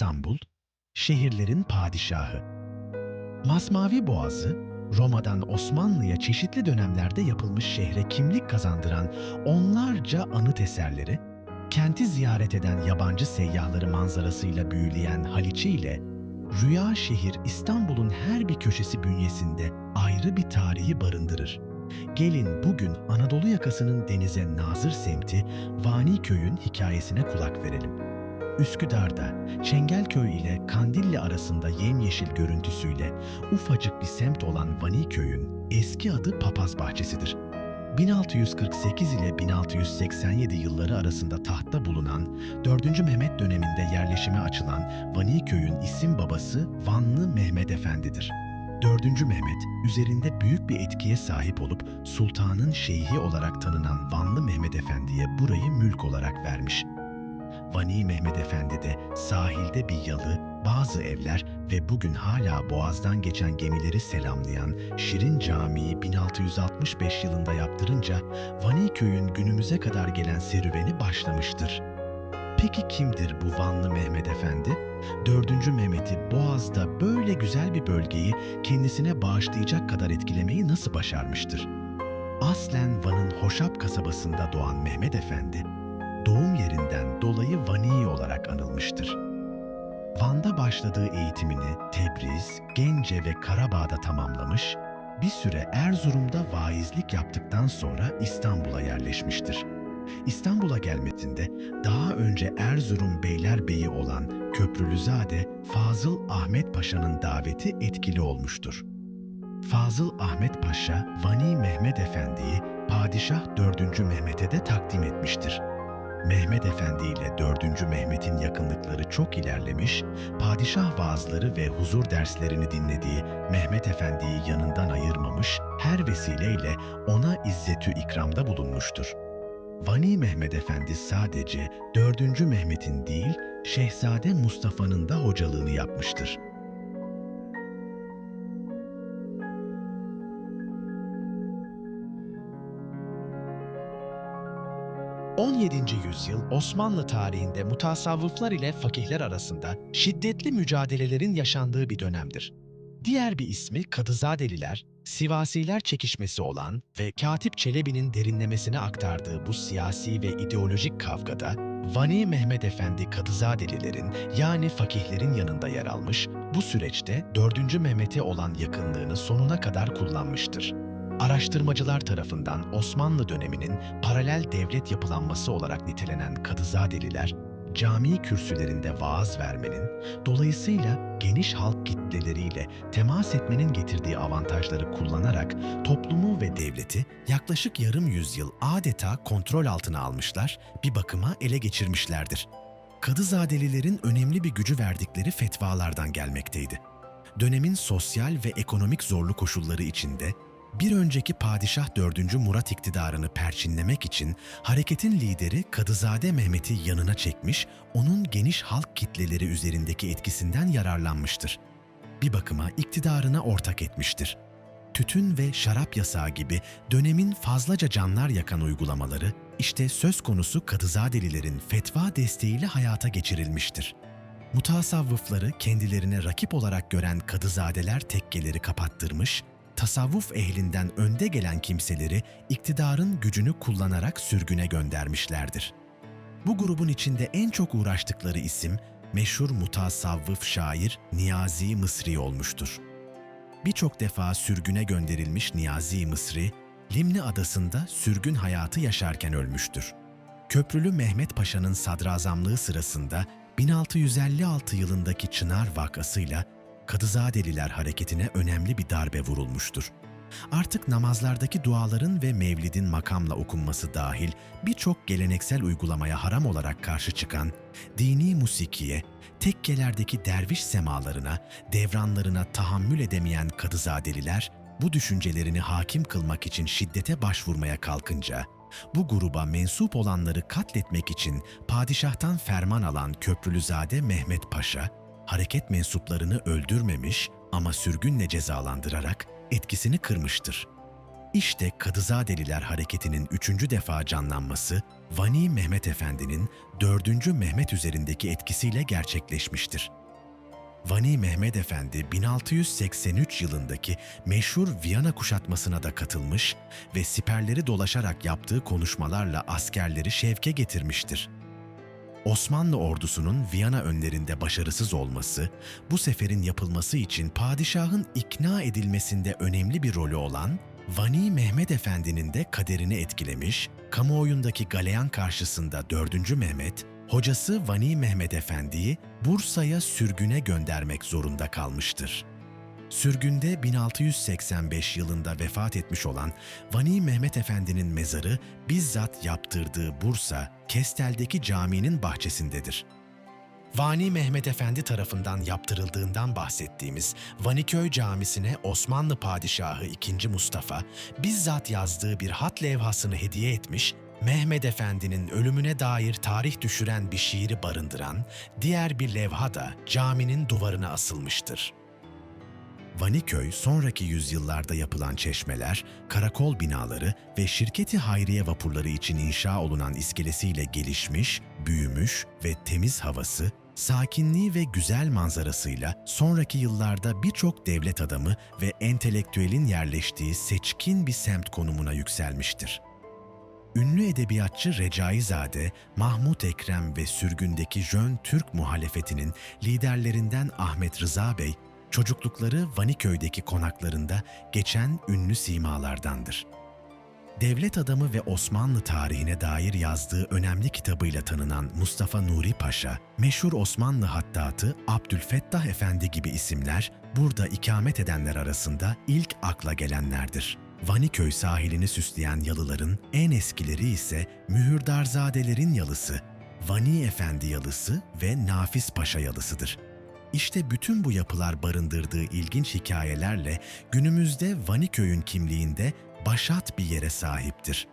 İstanbul, şehirlerin padişahı. Masmavi Boğazı, Roma'dan Osmanlı'ya çeşitli dönemlerde yapılmış şehre kimlik kazandıran onlarca anıt eserleri, kenti ziyaret eden yabancı seyyahları manzarasıyla büyüleyen Haliç'i ile Rüya şehir İstanbul'un her bir köşesi bünyesinde ayrı bir tarihi barındırır. Gelin bugün Anadolu yakasının denize nazır semti Vani Köy'ün hikayesine kulak verelim. Üsküdar'da Çengelköy ile Kandilli arasında yemyeşil görüntüsüyle ufacık bir semt olan Vani Köy'ün eski adı Papaz Bahçesi'dir. 1648 ile 1687 yılları arasında tahtta bulunan 4. Mehmet döneminde yerleşime açılan Vani Köy'ün isim babası Vanlı Mehmet Efendi'dir. 4. Mehmet, üzerinde büyük bir etkiye sahip olup sultanın şeyhi olarak tanınan Vanlı Mehmet Efendi'ye burayı mülk olarak vermiş. Vani Mehmet Efendi de sahilde bir yalı, bazı evler ve bugün hala boğazdan geçen gemileri selamlayan Şirin Camii'yi 1665 yılında yaptırınca Vani köyün günümüze kadar gelen serüveni başlamıştır. Peki kimdir bu Vanlı Mehmet Efendi? 4. Mehmet'i Boğaz'da böyle güzel bir bölgeyi kendisine bağışlayacak kadar etkilemeyi nasıl başarmıştır? Aslen Van'ın Hoşap kasabasında doğan Mehmet Efendi, doğum yerinden dolayı Vani olarak anılmıştır. Van'da başladığı eğitimini Tebriz, Gence ve Karabağ'da tamamlamış, bir süre Erzurum'da vaizlik yaptıktan sonra İstanbul'a yerleşmiştir. İstanbul'a gelmesinde daha önce Erzurum Beylerbeyi olan Köprülüzade Fazıl Ahmet Paşa'nın daveti etkili olmuştur. Fazıl Ahmet Paşa, Vani Mehmet Efendi'yi Padişah 4. Mehmet'e de takdim etmiştir. Mehmet Efendi ile 4. Mehmet'in yakınlıkları çok ilerlemiş, padişah vaazları ve huzur derslerini dinlediği Mehmet Efendi'yi yanından ayırmamış, her vesileyle ona izzetü ikramda bulunmuştur. Vani Mehmet Efendi sadece 4. Mehmet'in değil, Şehzade Mustafa'nın da hocalığını yapmıştır. 17. yüzyıl Osmanlı tarihinde mutasavvıflar ile fakihler arasında şiddetli mücadelelerin yaşandığı bir dönemdir. Diğer bir ismi Kadızadeliler, Sivasiler çekişmesi olan ve Katip Çelebi'nin derinlemesine aktardığı bu siyasi ve ideolojik kavgada Vani Mehmet Efendi Kadızadelilerin yani fakihlerin yanında yer almış, bu süreçte 4. Mehmet'e olan yakınlığını sonuna kadar kullanmıştır. Araştırmacılar tarafından Osmanlı döneminin paralel devlet yapılanması olarak nitelenen Kadızadeliler, cami kürsülerinde vaaz vermenin, dolayısıyla geniş halk kitleleriyle temas etmenin getirdiği avantajları kullanarak toplumu ve devleti yaklaşık yarım yüzyıl adeta kontrol altına almışlar, bir bakıma ele geçirmişlerdir. Kadızadelilerin önemli bir gücü verdikleri fetvalardan gelmekteydi. Dönemin sosyal ve ekonomik zorlu koşulları içinde bir önceki padişah 4. Murat iktidarını perçinlemek için hareketin lideri Kadızade Mehmet'i yanına çekmiş, onun geniş halk kitleleri üzerindeki etkisinden yararlanmıştır. Bir bakıma iktidarına ortak etmiştir. Tütün ve şarap yasağı gibi dönemin fazlaca canlar yakan uygulamaları işte söz konusu Kadızadelilerin fetva desteğiyle hayata geçirilmiştir. Mutasavvıfları kendilerine rakip olarak gören Kadızadeler tekkeleri kapattırmış, tasavvuf ehlinden önde gelen kimseleri iktidarın gücünü kullanarak sürgüne göndermişlerdir. Bu grubun içinde en çok uğraştıkları isim meşhur mutasavvıf şair Niyazi Mısri olmuştur. Birçok defa sürgüne gönderilmiş Niyazi Mısri, Limni adasında sürgün hayatı yaşarken ölmüştür. Köprülü Mehmet Paşa'nın sadrazamlığı sırasında 1656 yılındaki Çınar vakasıyla Kadızadeliler hareketine önemli bir darbe vurulmuştur. Artık namazlardaki duaların ve mevlidin makamla okunması dahil birçok geleneksel uygulamaya haram olarak karşı çıkan, dini musikiye, tekkelerdeki derviş semalarına, devranlarına tahammül edemeyen Kadızadeliler, bu düşüncelerini hakim kılmak için şiddete başvurmaya kalkınca, bu gruba mensup olanları katletmek için padişahtan ferman alan Köprülüzade Mehmet Paşa, hareket mensuplarını öldürmemiş ama sürgünle cezalandırarak etkisini kırmıştır. İşte Kadızadeliler hareketinin üçüncü defa canlanması Vani Mehmet Efendi'nin 4. Mehmet üzerindeki etkisiyle gerçekleşmiştir. Vani Mehmet Efendi 1683 yılındaki meşhur Viyana kuşatmasına da katılmış ve siperleri dolaşarak yaptığı konuşmalarla askerleri şevke getirmiştir. Osmanlı ordusunun Viyana önlerinde başarısız olması, bu seferin yapılması için padişahın ikna edilmesinde önemli bir rolü olan Vani Mehmet Efendi'nin de kaderini etkilemiş, kamuoyundaki galeyan karşısında 4. Mehmet, hocası Vani Mehmet Efendi'yi Bursa'ya sürgüne göndermek zorunda kalmıştır. Sürgünde 1685 yılında vefat etmiş olan Vani Mehmet Efendi'nin mezarı bizzat yaptırdığı Bursa, Kestel'deki caminin bahçesindedir. Vani Mehmet Efendi tarafından yaptırıldığından bahsettiğimiz Vaniköy Camisi'ne Osmanlı Padişahı II. Mustafa bizzat yazdığı bir hat levhasını hediye etmiş, Mehmet Efendi'nin ölümüne dair tarih düşüren bir şiiri barındıran diğer bir levha da caminin duvarına asılmıştır. Vaniköy sonraki yüzyıllarda yapılan çeşmeler, karakol binaları ve şirketi hayriye vapurları için inşa olunan iskelesiyle gelişmiş, büyümüş ve temiz havası, sakinliği ve güzel manzarasıyla sonraki yıllarda birçok devlet adamı ve entelektüelin yerleştiği seçkin bir semt konumuna yükselmiştir. Ünlü edebiyatçı Recaizade, Mahmut Ekrem ve sürgündeki Jön Türk muhalefetinin liderlerinden Ahmet Rıza Bey, çocuklukları Vaniköy'deki konaklarında geçen ünlü simalardandır. Devlet adamı ve Osmanlı tarihine dair yazdığı önemli kitabıyla tanınan Mustafa Nuri Paşa, meşhur Osmanlı hattatı Abdülfettah Efendi gibi isimler burada ikamet edenler arasında ilk akla gelenlerdir. Vaniköy sahilini süsleyen yalıların en eskileri ise Mühürdarzadelerin yalısı, Vani Efendi yalısı ve Nafis Paşa yalısıdır. İşte bütün bu yapılar barındırdığı ilginç hikayelerle günümüzde Vaniköy'ün kimliğinde başat bir yere sahiptir.